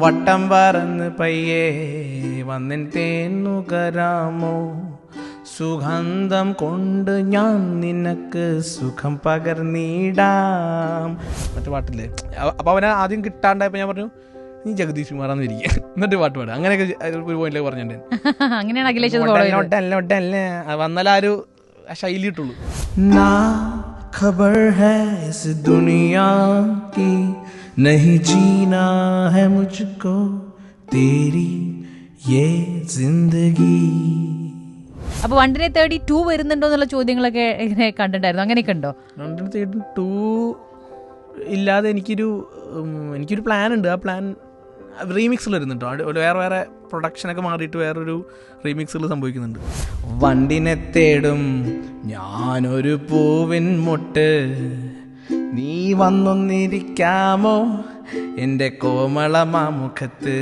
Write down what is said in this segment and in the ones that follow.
വട്ടം പറന്ന് പയ്യേ വന്നിൻ തേന്നുകരാമോ? സുഗന്ധം കൊണ്ട് ഞാൻ നിനക്ക് സുഖം പകർന്നിടാം. മറ്റു പാട്ടില്ലേ? അപ്പോൾ അവനെ ആദ്യം കിട്ടാണ്ടായപ്പോൾ ഞാൻ പറഞ്ഞു നീ ജഗദീഷ് കുമാറാന്ന് ഇരിക്കുക എന്നിട്ട് പാട്ട് പാടുക അങ്ങനെയൊക്കെ ഒരു പോയിന്റിലേക്ക് പറഞ്ഞിട്ടുണ്ടായിരുന്നു അങ്ങനെയാണ് അഖിലേഷ് വന്നാൽ ആ ഒരു ശൈലി ഇട്ടുള്ളൂ नहीं जीना है मुझको तेरी ये जिंदगी അപ്പൊ വണ്ടിനെ തേടി ടു വരുന്നുണ്ടോ എന്നുള്ള ചോദ്യങ്ങളൊക്കെ ഇങ്ങനെ കണ്ടിട്ടുണ്ടായിരുന്നു അങ്ങനെയൊക്കെ ഉണ്ടോ രണ്ടിന് തേർട്ടി ടു ഇല്ലാതെ എനിക്കൊരു ഉം, എനിക്കൊരു പ്ലാൻ ഉണ്ട് ആ പ്ലാൻ റീമിക്സിൽ വരുന്നുണ്ട് കേട്ടോ അത് വേറെ വേറെ പ്രൊഡക്ഷനൊക്കെ മാറിയിട്ട് വേറൊരു റീമിക്സുകൾ സംഭവിക്കുന്നുണ്ട് വണ്ടിനെ തേടും ഞാനൊരു പൂവിൻ മുട്ട് നീ വന്നൊന്നിരിക്കാമോ? എന്റെ കോമളമാമുഖത്ത്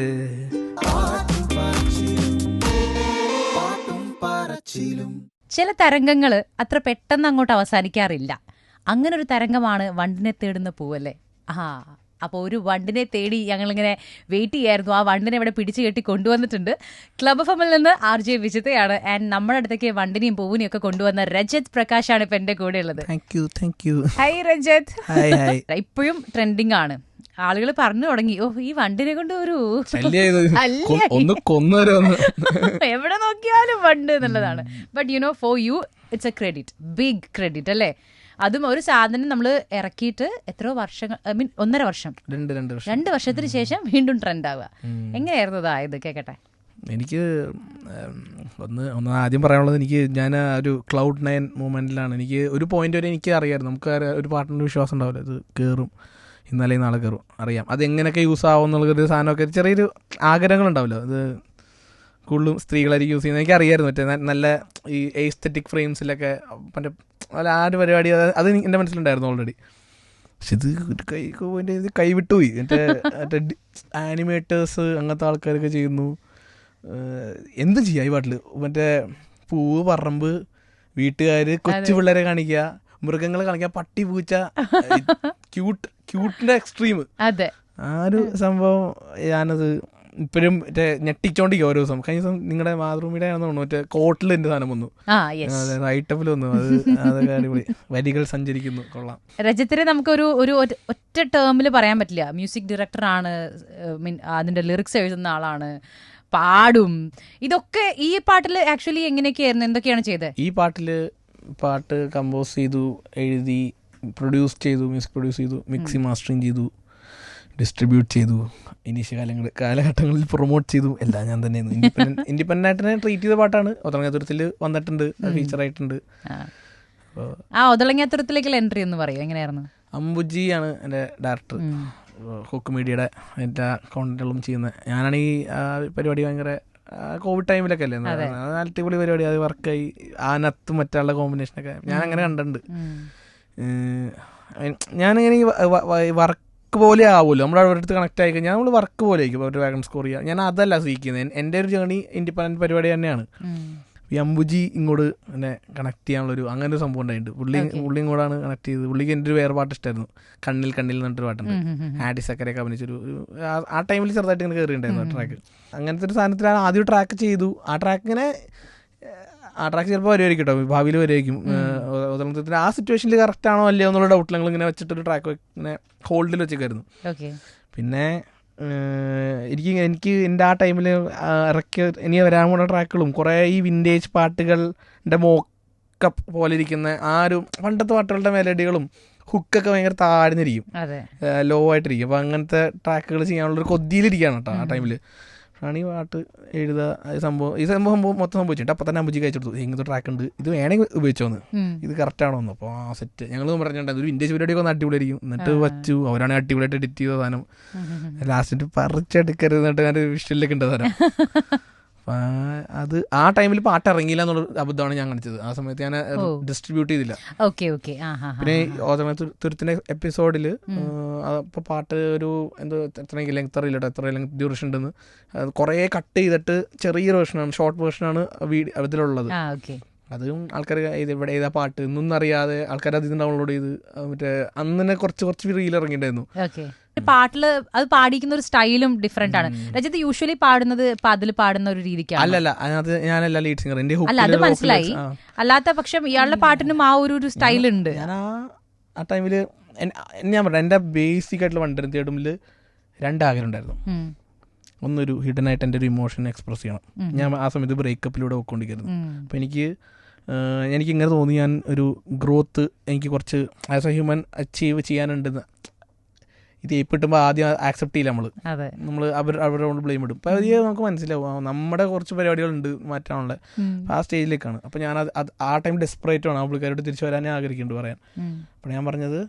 ചില തരംഗങ്ങൾ അത്ര പെട്ടെന്ന് അങ്ങോട്ട് അവസാനിക്കാറില്ല. അങ്ങനൊരു തരംഗമാണ് വണ്ടിനെ തേടുന്ന പൂവല്ലേ? ആ അപ്പോൾ ഒരു വണ്ടിനെ തേടി ഞങ്ങളിങ്ങനെ വെയിറ്റ് ചെയ്യായിരുന്നു. ആ വണ്ടിനെ ഇവിടെ പിടിച്ചു കെട്ടി കൊണ്ടുവന്നിട്ടുണ്ട്. ക്ലബ് ഫമിൽ നിന്ന് ആർ ജെ വിജിതയാണ്. ആൻഡ് നമ്മുടെ അടുത്തേക്ക് വണ്ടിനെയും പൂവിനെയും ഒക്കെ കൊണ്ടുവന്ന രജത് പ്രകാശാണ് ഇപ്പൊ എന്റെ കൂടെ ഉള്ളത് ഹായ് രജത്. ഇപ്പോഴും ട്രെൻഡിങ് ആണ്. ആളുകൾ പറഞ്ഞു തുടങ്ങി. ഓ ഈ വണ്ടിനെ കൊണ്ട് ഒരു ഒന്ന് എവിടെ നോക്കിയാലും വണ്ട് എന്നുള്ളതാണ്. But you know for you it's a credit big credit അല്ലേ? അതും ഒരു സാധനം നമ്മൾ ഇറക്കിയിട്ട് എത്രയോ വർഷങ്ങൾ ഐ മീൻ ഒന്നര വർഷം. രണ്ട് രണ്ട് വർഷം. രണ്ട് വർഷത്തിന് ശേഷം വീണ്ടും ട്രെൻഡ് ആവുക. എങ്ങനെയായിരുന്നു അതായത് കേക്കട്ടെ. എനിക്ക് ഒന്ന് ഒന്ന് ആദ്യം പറയാനുള്ളത് എനിക്ക് ഞാൻ ഒരു ക്ലൗഡ് നയൻ മൂമെന്റിലാണ് എനിക്ക് ഒരു പോയിന്റ് വരെ എനിക്ക് അറിയാമായിരുന്നു നമുക്ക് ഒരു പാട്ടിന്റെ വിശ്വാസം ഉണ്ടാവില്ല. അത് കയറും ഇന്നലെ നാളെ കയറും അറിയാം. അത് എങ്ങനെയൊക്കെ യൂസ് ആവും എന്നുള്ളൊരു സാധനമൊക്കെ ചെറിയൊരു ആഗ്രഹങ്ങളുണ്ടാവില്ല. അത് കൂടുതലും സ്ത്രീകളായിരിക്കും യൂസ് ചെയ്യുന്നത്. എനിക്ക് അറിയായിരുന്നു മറ്റേ നല്ല ഈ എസ്തെറ്റിക് ഫ്രെയിംസിലൊക്കെ മറ്റേ അല്ല ആ ഒരു പരിപാടി അത് എന്റെ മനസ്സിലുണ്ടായിരുന്നു ഓൾറെഡി പക്ഷെ ഇത് കൈ പോയിന്റ് ഇത് കൈവിട്ടുപോയി മറ്റേ മറ്റേ ആനിമേറ്റേഴ്സ് അങ്ങനത്തെ ആൾക്കാരൊക്കെ ചെയ്യുന്നു. എന്ത് ചെയ്യാം ഈ പാട്ടിൽ? മറ്റേ പൂവ് പറമ്പ് വീട്ടുകാർ കൊച്ചു പിള്ളേരെ കാണിക്കുക മൃഗങ്ങളെ കാണിക്കുക പട്ടി പൂച്ച ക്യൂട്ട് ക്യൂട്ടിന്റെ എക്സ്ട്രീം അതെ. ആ ഒരു സംഭവം ഞാനത് ഇപ്പോഴും മറ്റേ ഞെട്ടിച്ചോണ്ടിരിക്കും ഓരോ ദിവസം. കഴിഞ്ഞ ദിവസം നിങ്ങളുടെ മാതൃഭൂമിയുടെ ആണെന്ന് തോന്നുന്നു. മറ്റേ കോട്ടിൽ എന്റെ സാധനം വന്നു. റൈറ്റപ്പിൽ വന്നു. അത് അതൊക്കെ അടിപൊളി. വരികൾ സഞ്ചരിക്കുന്നു. കൊള്ളാം. രജത്തിനെ നമുക്കൊരു ഒരു ഒരു ഒറ്റ ടേമിൽ പറയാൻ പറ്റില്ല. മ്യൂസിക് ഡയറക്ടറാണ് മീൻ അതിന്റെ ലിറിക്സ് എഴുതുന്ന ആളാണ്. പാടും. ഇതൊക്കെ ഈ പാട്ടിൽ ആക്ച്വലി എങ്ങനെയൊക്കെയായിരുന്നു? എന്തൊക്കെയാണ് ചെയ്തത് ഈ പാട്ടിൽ പാട്ട് കമ്പോസ് ചെയ്തു എഴുതി പ്രൊഡ്യൂസ് ചെയ്തു മ്യൂസിക് പ്രൊഡ്യൂസ് ചെയ്തു മിക്സി മാസ്റ്ററിങ് ചെയ്തു. ഡിസ്ട്രിബ്യൂട്ട് ചെയ്തു. ഇനീഷ്യ കാലങ്ങൾ കാലഘട്ടങ്ങളിൽ പ്രൊമോട്ട് ചെയ്തു. എല്ലാം ഞാൻ തന്നെ ഇൻഡിപെൻഡന്റ് ഇൻഡിപെൻഡന്റ് ആയിട്ട് തന്നെ ട്രീറ്റ് ചെയ്ത പാട്ടാണ്. ഒതങ്ങാതുരത്തിൽ വന്നിട്ടുണ്ട്. ഫീച്ചർ ആയിട്ടുണ്ട് ആ. അപ്പോൾ എൻട്രി എന്ന് പറയും. എങ്ങനെയായിരുന്നു? അംബുജി ആണ് എന്റെ ഡയറക്ടർ ഹുക്ക് മീഡിയയുടെ എല്ലാ കോണ്ടന്റുകളും ചെയ്യുന്നത് ഞാനാണ് ഈ പരിപാടി ഭയങ്കര കോവിഡ് ടൈമിലൊക്കെ അല്ലേ? അടിപൊളി പരിപാടി. അത് വർക്കായി ആനത്തും മറ്റുള്ള കോമ്പിനേഷനൊക്കെ ഞാൻ അങ്ങനെ കണ്ടിട്ടുണ്ട്. ഞാനിങ്ങനെ ഈ വർക്ക് പോലെ ആവുമല്ലോ. നമ്മൾ അവരുടെ അടുത്ത് കണക്ട് ആയി കഴിഞ്ഞാൽ നമ്മൾ വർക്ക് പോലെ ആയിരിക്കും. അവരുടെ വാഗൺ സ്കോർ ചെയ്യുക ഞാൻ അതല്ല സീക്കുന്നത് എന്റെ ഒരു ജേണി ഇൻഡിപെൻഡന്റ് പരിപാടി തന്നെയാണ്. അമ്പുജി ഇങ്ങോട്ട് എന്നെ കണക്ട് ചെയ്യാനുള്ള ഒരു അങ്ങനെ ഒരു സംഭവം ഉണ്ടായിട്ടുണ്ട്. പുള്ളി പുള്ളി കൂടാണ് കണക്ട് ചെയ്തത്. പുള്ളിക്ക് എന്റെ ഒരു വേറെ പാട്ട് ഇഷ്ടമായിരുന്നു കണ്ണിൽ കണ്ണിൽ എന്നിട്ടൊരു പാട്ടുണ്ട്. ആഡി സക്കരയൊക്കെ അഭിനയിച്ചൊരു ഒരു ആ- ടൈമിൽ ചെറുതായിട്ട് ഇങ്ങനെ കയറിയിട്ടുണ്ടായിരുന്നു ആ ട്രാക്ക് അങ്ങനത്തെ ഒരു സാധനത്തിലാണ് ആദ്യം ട്രാക്ക് ചെയ്തു. ആ ട്രാക്ക് ഇങ്ങനെ ആ ട്രാക്ക് ചിലപ്പോൾ വരുമായിരിക്കും കേട്ടോ. ഭാവിയിൽ വരുമായിരിക്കും ഉദാഹരണത്തിന് ആ സിറ്റുവേഷനിൽ കറക്റ്റ് ആണോ അല്ലയോ എന്നുള്ള ഡൗട്ടിൽ ഞങ്ങൾ ഇങ്ങനെ വെച്ചിട്ടൊരു ട്രാക്ക് ഇങ്ങനെ ഹോൾഡിൽ വെച്ചേക്കായിരുന്നു. പിന്നെ എനിക്ക് എനിക്ക് എന്റെ ആ ടൈമിൽ ഇറക്കിയ ഇനി വരാൻ പോണ ട്രാക്കുകളും കുറേ ഈ വിന്റേജ് പാട്ടുകളുടെ മോക്കപ്പ് പോലെ ഇരിക്കുന്ന ആ ഒരു പണ്ടത്തെ പാട്ടുകളുടെ മെലഡികളും ഹുക്കൊക്കെ ഭയങ്കര താഴ്ന്നിരിക്കും. ലോ ആയിട്ടിരിക്കും. അപ്പോൾ അങ്ങനത്തെ ട്രാക്കുകൾ ചെയ്യാനുള്ളൊരു കൊതിയിലിരിക്കുകയാണ് കേട്ടോ ആ ടൈമിൽ ഈ പാട്ട് എഴുതുക ഈ സംഭവം ഈ സംഭവം സംഭവം മൊത്തം സംഭവിച്ചിട്ട് അപ്പം തന്നെ അമ്പുജിക്ക് അയച്ചു കൊടുത്തു. ഇങ്ങനത്തെ ട്രാക്ക് ഉണ്ട്. ഇത് വേണമെങ്കിൽ ഉപയോഗിച്ചോന്ന്. ഇത് കറക്റ്റ് ആണോ എന്ന് അപ്പോൾ ആ സെറ്റ് ഞങ്ങൾ പറഞ്ഞിട്ടുണ്ട് ഒരു ഇന്ത്യ പരിപാടിയൊക്കെ ഒന്ന് അടിപൊളിയായിരിക്കും. എന്നിട്ട് വച്ചു. അവരാണ് അടിപൊളിയായിട്ട് എഡിറ്റ് ചെയ്ത സാധനം. ലാസ്റ്റിട്ട് പറിച്ചെടുക്കരുത് എന്നിട്ട് ഞാൻ വിഷ്വലിലേക്ക് ഉണ്ട് സാധനം. അപ്പൊ അത് ആ ടൈമിൽ പാട്ട് ഇറങ്ങിയില്ല എന്നുള്ള അബദ്ധമാണ് ഞാൻ കാണിച്ചത്. ആ സമയത്ത് ഞാൻ ഡിസ്ട്രിബ്യൂട്ട് ചെയ്തില്ല. Okay okay. പിന്നെ തുരുത്തിന്റെ എപ്പിസോഡിൽ അപ്പോൾ പാട്ട് ഒരു എന്തോ എത്ര ലെങ്ത് അറിയില്ല എത്ര ലെങ്ത് ഡ്യൂറേഷൻ ഉണ്ടെന്ന്. കുറെ കട്ട് ചെയ്തിട്ട് ചെറിയ വേർഷനാണ് ഷോർട്ട് വേർഷനാണ് വീഡിയോ ഓക്കെ. അതും ആൾക്കാർ ഇത് ഇവിടെ ഏതാ പാട്ട്? എന്നൊന്നും അറിയാതെ ആൾക്കാർ അതിൽ ഡൗൺലോഡ് ചെയ്ത് മറ്റേ അന്ന് തന്നെ കുറച്ച് കുറച്ച് റീൽ ഇറങ്ങിയിട്ടുണ്ടായിരുന്നു. പാട്ടിൽ അത് പാടിക്കുന്ന ഒരു സ്റ്റൈലും ഡിഫറെന്റ് ആണ്. രജിത് യൂഷ്വലി പാടുന്നത് ഇപ്പൊ അതിൽ പാടുന്ന ഒരു രീതിക്കാണ്. അല്ലല്ല ഞാനല്ല ലീഡ് സിംഗർ എന്റെ അല്ല അത് മനസ്സിലായി. അല്ലാത്ത പക്ഷം ഇയാളുടെ പാട്ടിനും ആ ഒരു ഒരു സ്റ്റൈൽ ഉണ്ട്. ഞാൻ ആ ടൈമിൽ ഞാൻ പറഞ്ഞു എന്റെ ബേസിക് ആയിട്ടുള്ള വണ്ടർ തേടുമ്പിൽ രണ്ടാഗ്രഹം ഉണ്ടായിരുന്നു. ഒന്നൊരു ഹിഡൻ ആയിട്ട് എന്റെ ഒരു ഇമോഷൻ എക്സ്പ്രസ് ചെയ്യണം. ഞാൻ ആ സമയത്ത് ബ്രേക്കപ്പിലൂടെ പോയിക്കൊണ്ടിരിക്കുന്നത് അപ്പോൾ എനിക്ക് എനിക്ക് ഇങ്ങനെ തോന്നി ഞാൻ ഒരു ഗ്രോത്ത് എനിക്ക് കുറച്ച് ആസ് എ ഹ്യൂമൻ അച്ചീവ് ചെയ്യാനുണ്ടെന്ന്. ഇത് ഏപ്പിട്ടുമ്പോൾ ആദ്യം ആക്സെപ്റ്റ് ചെയ്യില്ല നമ്മൾ അതെ. നമ്മൾ അവർ അവരുടെ കൊണ്ട് ബ്ലെയിം ഇടും. അപ്പോൾ അത് നമുക്ക് മനസ്സിലാവും. നമ്മുടെ കുറച്ച് പരിപാടികളുണ്ട് മാറ്റാനുള്ള. ആ സ്റ്റേജിലേക്കാണ് അപ്പോൾ ഞാൻ അത് അത് ആ ടൈം ഡെസ്പറേറ്റ് ആണ്. ആ പുള്ളിക്കാരോട് തിരിച്ചു വരാനേ ആഗ്രഹിക്കുന്നുണ്ട് പറയാൻ. അപ്പോൾ ഞാൻ പറഞ്ഞത്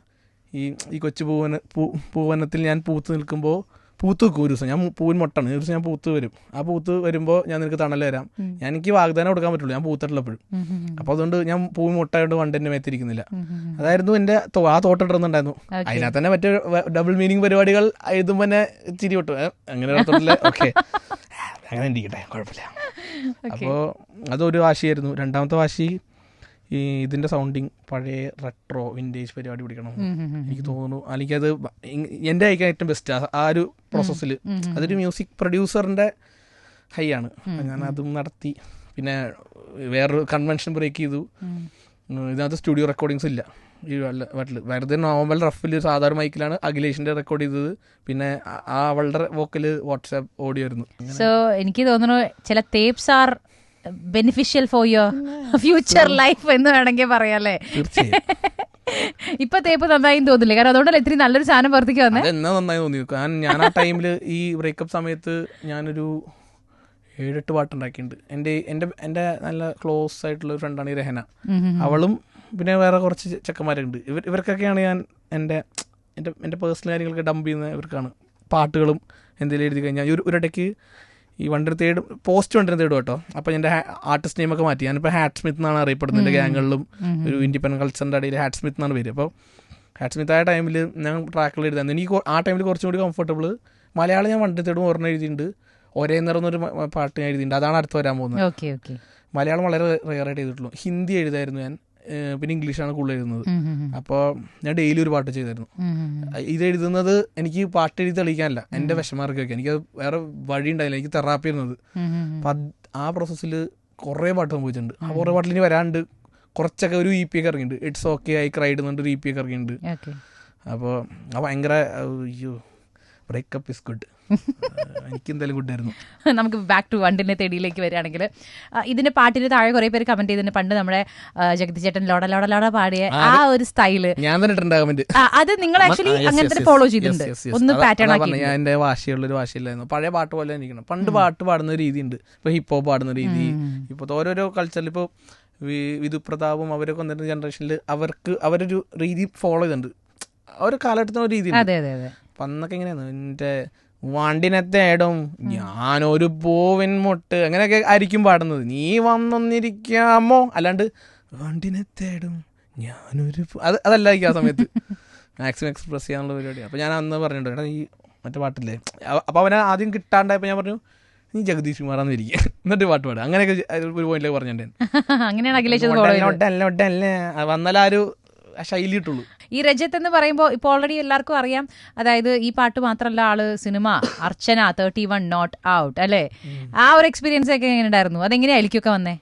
ഈ ഈ കൊച്ചു പൂവന പൂ പൂവനത്തിൽ ഞാൻ പൂത്ത് നിൽക്കുമ്പോൾ പൂത്ത് വെക്കും ഒരു ദിവസം ഞാൻ പൂവിൻ മുട്ടാണ്. ഒരു ദിവസം ഞാൻ പൂത്ത് വരും. ആ പൂത്ത് വരുമ്പോൾ ഞാൻ നിനക്ക് തണൽ തരാം. ഞാൻ എനിക്ക് വാഗ്ദാനം കൊടുക്കാൻ പറ്റുള്ളൂ. ഞാൻ പൂത്തിട്ടുള്ളപ്പോഴും. അപ്പോൾ അതുകൊണ്ട് ഞാൻ പൂവിൻ മുട്ടായിട്ട് വണ്ടെന്റെ മേത്തിരിക്കുന്നില്ല. ഉം, ഉം, ഉം. അതായിരുന്നു എന്റെ തോ- ആ തോട്ടിടുന്നുണ്ടായിരുന്നു ഇടുന്നുണ്ടായിരുന്നു അതിനകത്ത് തന്നെ മറ്റേ ഡബിൾ മീനിങ് പരിപാടികൾ എഴുതുമ്പോൾ തന്നെ ചിരി വിട്ടു അങ്ങനെ ഓക്കെ അങ്ങനെ ഇരിക്കട്ടെ. കുഴപ്പമില്ല. അപ്പോൾ അതൊരു വാശിയായിരുന്നു. രണ്ടാമത്തെ വാശി ഈ ഇതിന്റെ സൗണ്ടിങ് പഴയ റെട്രോ വിന്റേജ് പരിപാടി പിടിക്കണം. എനിക്ക് തോന്നുന്നു. അല്ലെങ്കിൽ അത് എന്റെ അയക്കാൻ ഏറ്റവും ബെസ്റ്റ് ആ ഒരു പ്രോസസ്സിൽ. അതൊരു മ്യൂസിക് പ്രൊഡ്യൂസറിന്റെ ഹൈ ആണ്. ഞാൻ അതും നടത്തി. പിന്നെ വേറൊരു കൺവെൻഷൻ ബ്രേക്ക് ചെയ്തു. ഇതിനകത്ത് സ്റ്റുഡിയോ റെക്കോർഡിങ്സ് ഇല്ല. ഈ വട്ടിൽ വെറുതെ നോർമൽ റഫിൽ സാധാരണ മൈക്കിലാണ് അഖിലേഷിന്റെ റെക്കോർഡ് ചെയ്തത്. പിന്നെ ആ- ആ അവളുടെ വോക്കൽ വാട്സാപ്പ് ഓഡിയോ ആയിരുന്നു. സോ എനിക്ക് തോന്നുന്നു ചില തേപ്സ് are beneficial for your future life എന്ന് വേണമെങ്കിൽ പറയാല്ലേ തീർച്ചയായും. ഇപ്പൊ തേപ്പ് നന്നായി തോന്നില്ലേ? കാരണം അതുകൊണ്ടല്ലേ ഇത്രയും നല്ലൊരു സാധനം പുറത്തേക്ക് വന്നേ? എന്നാ നന്നായി തോന്നി കാരണം ഞാൻ ആ ടൈമിൽ ഈ ബ്രേക്കപ്പ് സമയത്ത് ഞാനൊരു ഏഴെട്ട് പാട്ടുണ്ടാക്കിയിട്ടുണ്ട്. എന്റെ എന്റെ എന്റെ നല്ല ക്ലോസ് ആയിട്ടുള്ള ഒരു ഫ്രണ്ടാണ് ഈ രഹന. അവളും പിന്നെ വേറെ കുറച്ച് ചെക്കന്മാരുണ്ട്. ഇവർ ഇവർക്കൊക്കെയാണ് ഞാൻ എന്റെ എന്റെ എന്റെ പേഴ്സണൽ കാര്യങ്ങളൊക്കെ ഡംപ് ചെയ്യുന്ന ഇവർക്കാണ്. പാട്ടുകളും എന്തെങ്കിലും എഴുതി കഴിഞ്ഞാൽ ഒരു ഒരിടയ്ക്ക് ഈ വണ്ടർ തേടും പോസ്റ്റ് വണ്ടർ തേടും കേട്ടോ. അപ്പോൾ എന്റെ ആർട്ടിസ്റ്റ് നെയിമൊക്കെ മാറ്റി. ഞാനിപ്പോൾ ഹാറ്റ് സ്മിത്ത് എന്നാണ് അറിയപ്പെടുന്നത്. എന്റെ ഗ്യാങ്ങുകളിലും ഒരു ഇൻഡിപെൻഡന്റ് കൾച്ചറിന്റെ അടിയിൽ ഹാറ്റ് സ്മിത്ത് എന്നാണ് പേര്. അപ്പോൾ ഹാറ്റ് സ്മിത്ത് ആയ ടൈമിൽ ഞാൻ ട്രാക്കിൽ എഴുതാൻ എനിക്ക് ആ ടൈമിൽ കുറച്ചും കൂടി കംഫർട്ടബിൾ മലയാളം ഞാൻ വണ്ടർ തേടും ഒരെണ്ണം എഴുതിയിട്ടുണ്ട്. ഒരേ നിറന്നൊരു ഒരു പാട്ട് ഞാൻ എഴുതിയിട്ടുണ്ട്. അതാണ് അടുത്ത് വരാൻ പോകുന്നത്. ഓക്കെ ഓക്കെ മലയാളം വളരെ റെയറായിട്ട് ചെയ്തിട്ടുള്ളൂ ഹിന്ദി എഴുതായിരുന്നു ഞാൻ. പിന്നെ ഇംഗ്ലീഷാണ് കൂടുതൽ എഴുതുന്നത്. അപ്പോൾ ഞാൻ ഡെയിലി ഒരു പാട്ട് ചെയ്തായിരുന്നു. ഇത് എഴുതുന്നത് എനിക്ക് പാട്ട് എഴുതി തെളിയിക്കാനല്ല. എന്റെ വിഷമാർക്കൊക്കെ എനിക്ക് വേറെ വഴി ഉണ്ടായില്ല എനിക്ക് തെറാപ്പി ഇരുന്നത്. അപ്പം ആ പ്രോസസ്സിൽ കുറേ പാട്ട് സംഭവിച്ചിട്ടുണ്ട്. ആ കുറേ പാട്ടിൽ ഇനി വരാണ്ട് കുറച്ചൊക്കെ ഒരു ഇ പി ഒക്കെ ഇറങ്ങിയിട്ടുണ്ട്. ഇറ്റ്സ് ഓക്കെ ആയി ക്രൈഡ് എന്നുണ്ട് ഒരു ഇ പി ഒക്കെ ഇറങ്ങിയിട്ടുണ്ട്. അപ്പോൾ ഭയങ്കര അയ്യോ. ബ്രേക്കപ്പ് ഇസ് ഗുഡ് എനിക്ക് എന്തായാലും ഗുഡായിരുന്നു നമുക്ക് ബാക്ക് ടു വണ്ടിന്റെ തേടിയിലേക്ക് വരികയാണെങ്കിൽ ഇതിന്റെ പാട്ടിന് താഴെ കുറേ പേര് കമന്റ് ചെയ്തിട്ടുണ്ട്. പണ്ട് നമ്മുടെ ജഗതി ചേട്ടൻ ലോട ലോട ലോട പാടിയ ആ ഒരു സ്റ്റൈൽ ഞാൻ തന്നെ കമന്റ് അത് നിങ്ങൾ ആക്ച്വലി അങ്ങനത്തെ ഫോളോ ചെയ്തിട്ടുണ്ട്. ഒന്ന് പാറ്റേൺ ആക്കി ഞാൻ എന്റെ വാശിയുള്ള ഒരു വാശിയില്ലായിരുന്നു. പഴയ പാട്ട് പോലെ ഇരിക്കണം. പണ്ട് പാട്ട് പാടുന്ന രീതി ഉണ്ട് ഇപ്പൊ ഹിപ്പ് ഹോപ്പ് പാടുന്ന രീതി. ഇപ്പൊ ഓരോരോ കൾച്ചറിൽ ഇപ്പൊ വിധുപ്രതാപും വിധു പ്രതാപും അവരൊക്കെ വന്നിരുന്ന ജനറേഷനിൽ അവർക്ക് അവരൊരു രീതി ഫോളോ ചെയ്തിട്ടുണ്ട്. ഒരു കാലഘട്ടത്തിന് ഒരു രീതി അപ്പൊ അന്നൊക്കെ എങ്ങനെയാണ് എന്റെ വണ്ടിനത്തേടും ഞാനൊരു പൂവിൻ മുട്ട് അങ്ങനെയൊക്കെ ആയിരിക്കും പാടുന്നത് നീ വന്നൊന്നിരിക്കാമോ അല്ലാണ്ട് വണ്ടിനത്തേടും ഞാനൊരു അത് അതല്ലായിരിക്കും ആ സമയത്ത് മാക്സിമം എക്സ്പ്രസ് ചെയ്യാനുള്ള പരിപാടി അപ്പോൾ ഞാൻ അന്ന് പറഞ്ഞിട്ടുണ്ട് എടാ ഈ മറ്റേ പാട്ടില്ലേ അപ്പോൾ അവനെ ആദ്യം കിട്ടാണ്ടായപ്പോൾ ഞാൻ പറഞ്ഞു നീ ജഗദീഷ് കുമാറാന്ന് ഇരിക്കുക എന്നിട്ട് പാട്ട് പാടുക അങ്ങനെയൊക്കെ ഒരു പോയിന്റിലേക്ക് പറഞ്ഞിട്ടുണ്ടായിരുന്നു അങ്ങനെയാണ്. വന്നാലും ആ ഒരു ആ ശൈലി ഈ രജത്ത് എന്ന് പറയുമ്പോൾ ഇപ്പോൾ ഓൾറെഡി എല്ലാവർക്കും അറിയാം. അതായത് ഈ പാട്ട് മാത്രമല്ല ആൾ cinema Archana thirty one not out അല്ലേ ആ ഒരു എക്സ്പീരിയൻസ് ഒക്കെ എങ്ങനെ ഉണ്ടായിരുന്നു? അതെങ്ങനെയായിരിക്കും വന്നേ?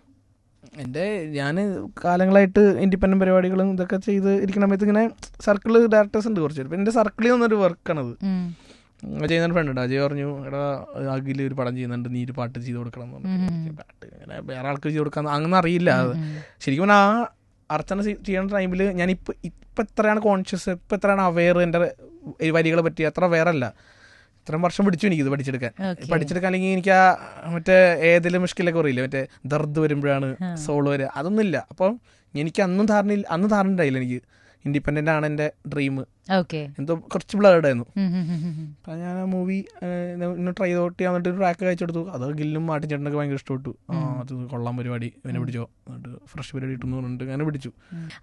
എന്റെ ഞാൻ കാലങ്ങളായിട്ട് ഇൻഡിപെൻഡന്റ് പരിപാടികളും ഇതൊക്കെ ചെയ്ത് ഇരിക്കുന്ന സമയത്ത് ഇങ്ങനെ സർക്കിൾ ഡയറക്ടേഴ്സ് ഉണ്ട് കുറച്ച് പേര്. എന്റെ സർക്കിളിൽ നിന്നൊരു വർക്കാണത്. ചെയ്യുന്ന ഫ്രണ്ട് ഉണ്ട്. അജയ് പറഞ്ഞു എടാ അഖിൽ ഒരു പടം ചെയ്യുന്നുണ്ട് നീ ഒരു പാട്ട് ചെയ്ത് കൊടുക്കണം എന്ന് പറഞ്ഞു. പാട്ട് വേറെ ആൾക്ക് ചെയ്ത് കൊടുക്കാൻ അങ്ങനെ അറിയില്ല. ശരിക്കും ആ അർച്ചന ചെയ്- ചെയ്യുന്ന ടൈമിൽ ഞാൻ ഇപ്പം ഇപ്പം എത്രയാണ് കോൺഷ്യസ് ഇപ്പം എത്രയാണ് അവെയർ എന്റെ വരികളെ പറ്റി. അത്ര അവെയർ അല്ല ഇത്രയും വർഷം പിടിച്ചു എനിക്കിത് പഠിച്ചെടുക്കാൻ. പഠിച്ചെടുക്കാൻ അല്ലെങ്കിൽ എനിക്ക് ആ മറ്റേ ഏതെങ്കിലും മുഷ്കിലൊക്കെ അറിയില്ല മറ്റേ ദർദ് വരുമ്പോഴാണ് സോളോ വരെ അതൊന്നുമില്ല. അപ്പം എനിക്ക് അന്നും ധാരണയിൽ അന്ന് ധാരണ ഉണ്ടായില്ല എനിക്ക്. ഇൻഡിപെൻഡന്റ് ആണ് എന്റെ ഡ്രീം എന്തോ കുറച്ച് ബ്ലഡ് ആയിരുന്നു അപ്പം ഞാൻ ആ മൂവി ഇന്ന് ട്രൈ ഔട്ട് ചെയ്യാൻ ഒരു ട്രാക്ക് അയച്ചു കൊടുത്തു. അത് ഗില്ലും മാട്ടിച്ചേട്ടനൊക്കെ ഭയങ്കര ഇഷ്ടപ്പെട്ടു. അത് കൊള്ളാൻ പരിപാടി. ഇവനെ പിടിച്ചോ. എന്നിട്ട് ഫ്രഷ് പരിപാടി കിട്ടുന്നു പറഞ്ഞിട്ട് അങ്ങനെ പിടിച്ചു.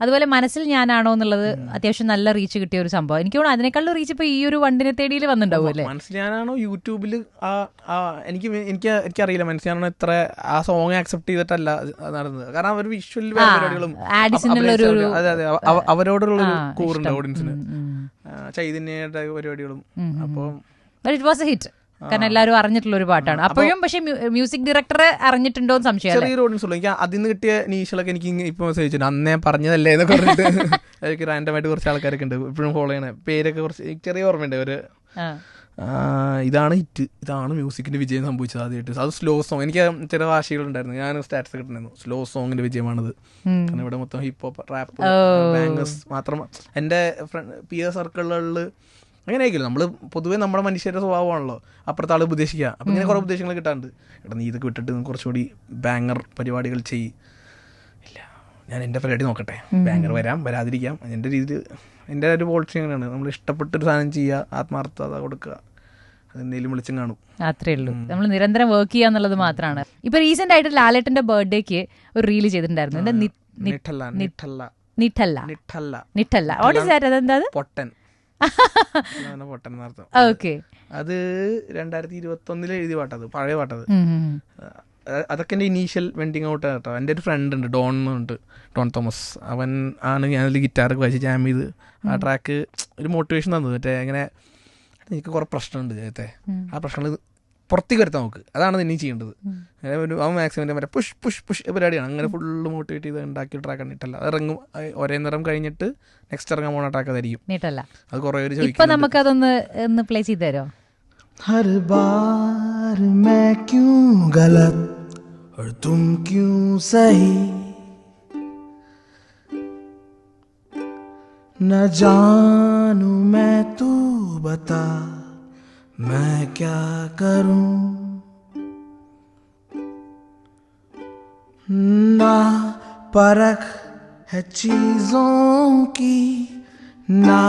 അതുപോലെ മനസ്സിൽ ഞാനാണോ എന്നുള്ളത് അത്യാവശ്യം നല്ല റീച്ച് കിട്ടിയ ഒരു സംഭവം. എനിക്ക് തോന്നുന്നു അതിനേക്കാളും റീച്ച് ഇപ്പൊ ഈ ഒരു വണ്ടിനെ തേടിയിൽ വന്നിട്ടുണ്ടാവും അല്ലേ? മനസ്സിൽ ഞാനാണോ യൂട്യൂബിൽ ആ ആ എനിക്ക് എനിക്ക് എനിക്കറിയില്ല. മനസ്സിൽ ഞാനാണോ ഇത്ര ആ സോങ് ആക്സെപ്റ്റ് ചെയ്തിട്ടല്ല നടന്നത്. കാരണം അവർ വിഷ്വൽ പരിപാടികളും അതെ അതെ. അവ- അവ- അവരോടുള്ള കൂറുണ്ട് ഓഡിയൻസിന്. ചൈതന്യയുടെ പരിപാടികളും. അപ്പോൾ ഇറ്റ് വാസ് എ ഹിറ്റ് കാരണം എല്ലാവരും അറിഞ്ഞിട്ടുള്ള ഒരു പാട്ടാണ് അപ്പോഴും പക്ഷേ മ്യൂസിക് ഡയറക്ടറെ അറിഞ്ഞിട്ടുണ്ടോ എന്ന് സംശയം ചെറിയൊരു ഓഡിയൻസ് ഉള്ളൂ. എനിക്ക് അതിൽ നിന്ന് കിട്ടിയ നീശലൊക്കെ എനിക്ക് ഇപ്പൊ മെസ്സേജ് അയച്ചിട്ടുണ്ട്. അന്നേ പറഞ്ഞതല്ലേ എന്നൊക്കെ പറഞ്ഞിട്ട് എനിക്ക് റാൻഡമായിട്ട് കുറച്ച് ആൾക്കാരൊക്കെ ഉണ്ട്. ഇപ്പോഴും ഫോളോ ചെയ്യണേ. പേരൊക്കെ കുറച്ച് ചെറിയ ഓർമ്മയുണ്ട്. ഒരു ഇതാണ് ഹിറ്റ്. ഇതാണ് മ്യൂസിക്കിന്റെ വിജയം സംഭവിച്ചത് ആദ്യമായിട്ട് അത് സ്ലോ സോങ് എനിക്ക് ചില ഭാഷകളുണ്ടായിരുന്നു ഞാൻ സ്റ്റാറ്റസ് കിട്ടുന്നു സ്ലോ സോങ്ങിന്റെ വിജയമാണത്. കാരണം ഇവിടെ മൊത്തം ഹിപ്പ് ഹോപ്പ് റാപ്പ്. ബാങ്കേഴ്സ് മാത്രം എന്റെ ഫ്രണ്ട് പിയർ സർക്കിളുകളിൽ അങ്ങനെ ആയിരിക്കില്ല. നമ്മൾ പൊതുവേ നമ്മുടെ മനുഷ്യരുടെ സ്വഭാവമാണല്ലോ. അപ്പുറത്തെ ആൾ ഉപദേശിക്കുക. അപ്പം ഇങ്ങനെ കുറേ ഉപദേശങ്ങൾ കിട്ടാറുണ്ട്. എടാ നീ ഇതൊക്കെ വിട്ടിട്ട് കുറച്ചുകൂടി ബാങ്കർ പരിപാടികൾ ചെയ്യ്. ഇല്ല. ഞാൻ എന്റെ പരിപാടി നോക്കട്ടെ. ബാങ്കർ വരാം വരാതിരിക്കാം. എന്റെ രീതിയിൽ എന്റെ ഒരു പോളിസി അങ്ങനെയാണ് നമ്മൾ ഇഷ്ടപ്പെട്ടൊരു സാധനം ചെയ്യുക ആത്മാർത്ഥത കൊടുക്കുക. എന്തെങ്കിലും വിളിച്ചും കാണും. അത്രേ ഉള്ളൂ. നമ്മൾ നിരന്തരം വർക്ക് ചെയ്യുക എന്നുള്ളത് മാത്രമാണ്. ഇപ്പൊ റീസെന്റ് ആയിട്ട് ലാലേട്ടന്റെ ബർത്ത്ഡേക്ക് ഒരു റീൽ ചെയ്തിട്ടുണ്ടായിരുന്നു. അത്? രണ്ടായിരത്തി ഇരുപത്തി ഒന്നിലെ എഴുതിയ പാട്ടത് പഴയ പാട്ടത് അതൊക്കെ എൻ്റെ ഇനീഷ്യൽ വെൻഡിങ് ഔട്ട് കേട്ടോ എൻ്റെ ഒരു ഫ്രണ്ട് ഉണ്ട് ഡോൺ ഉണ്ട് ഡോൺ തോമസ് അവൻ ആണ് ഞാനതിൽ ഗിറ്റാറൊക്കെ വായിച്ച് ജാം ചെയ്ത് ആ ട്രാക്ക് ഒരു മോട്ടിവേഷൻ തന്നത് മറ്റേ ഇങ്ങനെ എനിക്ക് കുറേ പ്രശ്നമുണ്ട് ജയത്തെ ആ പ്രശ്നങ്ങൾ പുറത്തേക്ക് വരുത്താൻ നോക്ക് അതാണ് നീ ചെയ്യേണ്ടത് അങ്ങനെ ഒരു അവൻ മാക്സിമം മറ്റേ പുഷ് പുഷ് പുഷ് പരിപാടിയാണ് അങ്ങനെ ഫുള്ള് മോട്ടിവേറ്റ് ചെയ്ത് ഉണ്ടാക്കിയ ട്രാക്ക് കണ്ടിട്ടല്ല അത് ഇറങ്ങും അത് ഒരേ നിറം കഴിഞ്ഞിട്ട് നെക്സ്റ്റ് ഇറങ്ങാൻ പോണ ട്രാക്ക് അതായിരിക്കും നീട്ടല്ല അത് കുറേ പേര് ഇപ്പൊ ചോദിക്കുന്നുണ്ട് നമുക്കതൊന്ന് ഒന്ന് പ്ലേ ചെയ്ത് തരോ हर बार मैं क्यों गलत और तुम क्यों सही? न जानू मैं तू बता, मैं क्या करूँ? ना परख है चीज़ों की, ना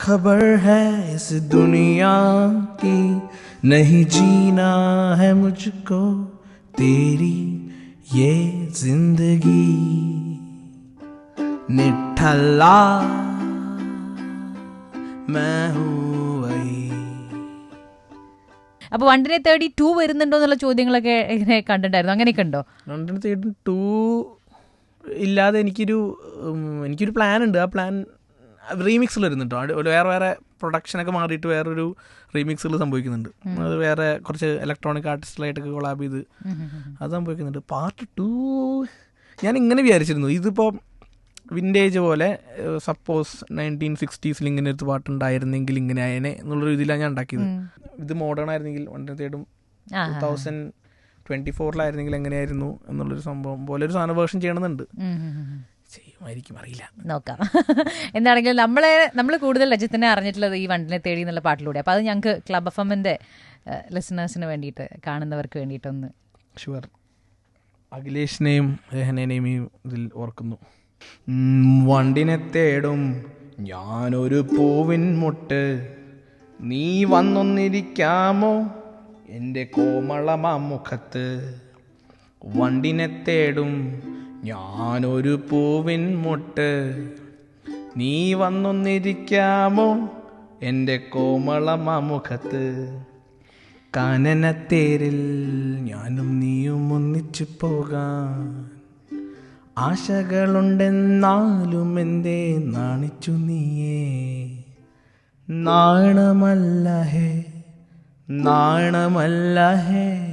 खबर है इस दुनिया की, नहीं जीना है मुझको। तेरी ये जिंदगी निठल्ला मैं हूँ वही അപ്പൊ വണ്ടിനെ തേടി ടു വരുന്നുണ്ടോ എന്നുള്ള ചോദ്യങ്ങളൊക്കെ ഇങ്ങനെ കണ്ടിട്ടുണ്ടായിരുന്നു അങ്ങനെയൊക്കെ ഉണ്ടോ ലണ്ടൻ തിയേറ്റർ ടു ഇല്ലാതെ എനിക്കൊരു ഉം, എനിക്കൊരു പ്ലാൻ ഉണ്ട് ആ പ്ലാൻ റീമിക്സിൽ വരുന്നുണ്ട്. കേട്ടോ അത് വേറെ വേറെ പ്രൊഡക്ഷനൊക്കെ മാറിയിട്ട് വേറൊരു റീമിക്സുകൾ സംഭവിക്കുന്നുണ്ട്. അത് വേറെ കുറച്ച് ഇലക്ട്രോണിക് ആർട്ടിസ്റ്റുകളായിട്ട് കൊളാബ് ചെയ്ത് അത് സംഭവിക്കുന്നുണ്ട്. പാർട്ട് ടു ഞാൻ ഇങ്ങനെ വിചാരിച്ചിരുന്നു. ഇതിപ്പോൾ വിന്റേജ് പോലെ സപ്പോസ് നയന്റീൻ സിക്സ്റ്റീസിൽ ഇങ്ങനെ ഒരു പാട്ടുണ്ടായിരുന്നെങ്കിൽ ഇങ്ങനെ ആയനെ എന്നുള്ള രീതിയിലാണ് ഞാൻ ഉണ്ടാക്കിയത്. ഇത് മോഡേൺ ആയിരുന്നെങ്കിൽ വൺ തേർഡും ടു തൗസൻഡ് ട്വന്റി ഫോറിലായിരുന്നെങ്കിൽ എങ്ങനെയായിരുന്നു എന്നുള്ളൊരു സംഭവം പോലെ ഒരു സാധനം വേർഷൻ ചെയ്യണമെന്നുണ്ട്. ചെയ്യുമായിരിക്കും അറിയില്ല. നോക്കാം. എന്താണെങ്കിലും നമ്മളെ നമ്മൾ കൂടുതൽ രജത്തിനെ അറിഞ്ഞിട്ടുള്ളത് ഈ വണ്ടിനെ തേടി എന്നുള്ള പാട്ടിലൂടെ. അപ്പോൾ അത് ഞങ്ങൾക്ക് ക്ലബ് എഫ് എമ്മിന്റെ ലിസണേഴ്സിന് വേണ്ടിയിട്ട് കാണുന്നവർക്ക് വേണ്ടിയിട്ടൊന്ന്. ഷുവർ. അഖിലേഷിനെയും രഹനേനെയും ഈ ഇതിൽ ഓർക്കുന്നു. വണ്ടിനെ തേടും ഞാനൊരു പൂവിൻ മുട്ട്. നീ വന്നൊന്നിരിക്കാമോ? എന്റെ കോമളമാ മുഖത്ത്. വണ്ടിനെ തേടും ഞാനൊരു പൂവിൻ മുട്ട്. നീ വന്നൊന്നിരിക്കാമോ എന്റെ കോമളമാമുഖത്ത് കാനനത്തേരിൽ ഞാനും നീയും ഒന്നിച്ചു പോകാൻ. ആശകളുണ്ടെന്നാലും എന്തേ നാണിച്ചു നീയേ? നാണമല്ല ഹേ നാണമല്ല ഹേ.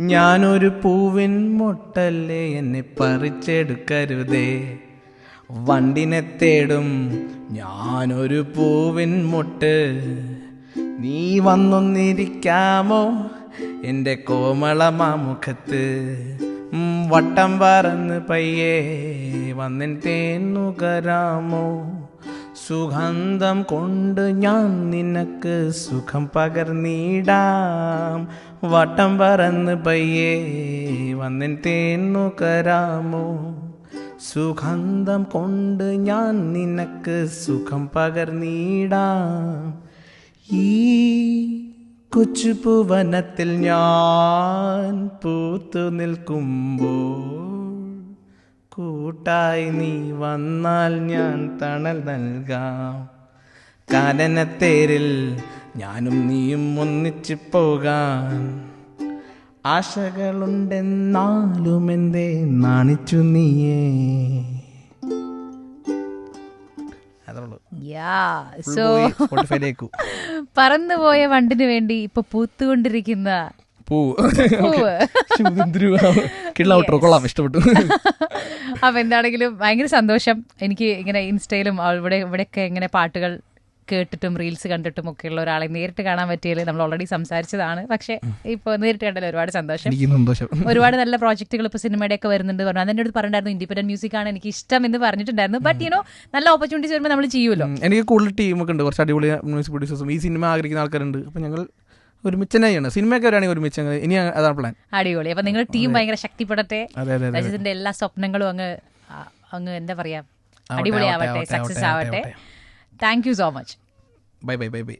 ഞാനൊരു പൂവിൻ മുട്ടല്ലേ എന്നെ പറിച്ചെടുക്കരുതേ? വണ്ടിനെ തേടും ഞാനൊരു പൂവിൻ മുട്ട്. നീ വന്നൊന്നിരിക്കാമോ എന്റെ കോമളമാമുഖത്ത്? വട്ടം പറന്ന് പയ്യേ വന്നിൻ തേന്നുകരാമോ സുഗന്ധം കൊണ്ട് ഞാൻ നിനക്ക് സുഖം പകർന്നിടാം. വട്ടം പറന്ന് പയ്യേ വന്നിൻ തേന്നുകരാമോ സുഗന്ധം കൊണ്ട് ഞാൻ നിനക്ക് സുഖം പകർന്നിടാം. ഈ കൊച്ചു പൂവനത്തിൽ ഞാൻ പൂത്തു നിൽക്കുമ്പോൾ കൂട്ടായി നീ വന്നാൽ ഞാൻ തണൽ നൽകാം. കാനനത്തേരിൽ ഞാനും നീയും ഒന്നിച്ചു പോകാൻ ആശകളുണ്ടെന്നാലും എന്തേ നാണിച്ചു നീയേ. സോ പറന്നുപോയ വണ്ടിന് വേണ്ടി ഇപ്പൊ പൂത്തുകൊണ്ടിരിക്കുന്ന കിള്ള ഇഷ്ടപ്പെട്ടു. അപ്പൊ എന്താണെങ്കിലും ഭയങ്കര സന്തോഷം. എനിക്ക് ഇങ്ങനെ ഇൻസ്റ്റയിലും ഇവിടെ ഇവിടെയൊക്കെ ഇങ്ങനെ പാട്ടുകൾ കേട്ടിട്ടും റീൽസ് കണ്ടിട്ടും ഒക്കെ ഉള്ള ഒരാളെ നേരിട്ട് കാണാൻ പറ്റിയത് നമ്മൾ ഓൾറെഡി സംസാരിച്ചതാണ്. പക്ഷേ ഇപ്പൊ നേരിട്ട് കണ്ടല്ലോ ഒരുപാട് സന്തോഷം. ഒരുപാട് നല്ല പ്രോജക്റ്റുകൾ ഇപ്പൊ സിനിമയുടെ ഒക്കെ വരുന്നുണ്ട് പറഞ്ഞു. അതിന്റെ അടുത്ത് പറഞ്ഞിട്ടുണ്ടായിരുന്നു ഇൻഡിപെൻഡന്റ് മ്യൂസിക് ആണ് എനിക്ക് ഇഷ്ടം എന്ന് പറഞ്ഞിട്ടുണ്ടായിരുന്നു. ബട്ട് യുനോ നല്ല ഓപ്പർച്യൂണിറ്റീസ് വരുമ്പോൾ നമ്മൾ ചെയ്യുമല്ലോ എനിക്ക് കൂടുതൽ ടീമൊക്കെ ഉണ്ട്. കുറച്ച് അടിപൊളി മ്യൂസിക് പ്രൊഡ്യൂസേഴ്സും ഈ സിനിമ ആഗ്രഹിക്കുന്ന ആൾക്കാരുണ്ട്. അപ്പോൾ ഞങ്ങൾ ഒരുമിച്ച് തന്നെ സിനിമയൊക്കെ വരികയാണെങ്കിൽ ഒരുമിച്ച് ഇനി അതാണ് പ്ലാൻ അടിപൊളി. അപ്പൊ നിങ്ങളുടെ ടീം ഭയങ്കര ശക്തിപ്പെടട്ടെ. രജിത്തിന്റെ എല്ലാ സ്വപ്നങ്ങളും അങ്ങ് അങ്ങ് എന്താ പറയാ? ആവട്ടെ, അടിപൊളി ആവട്ടെ, ആവട്ടെ ആവട്ടെ, സക്സസ് ആവട്ടെ, ആവട്ടെ. Thank you so much bye bye bye bye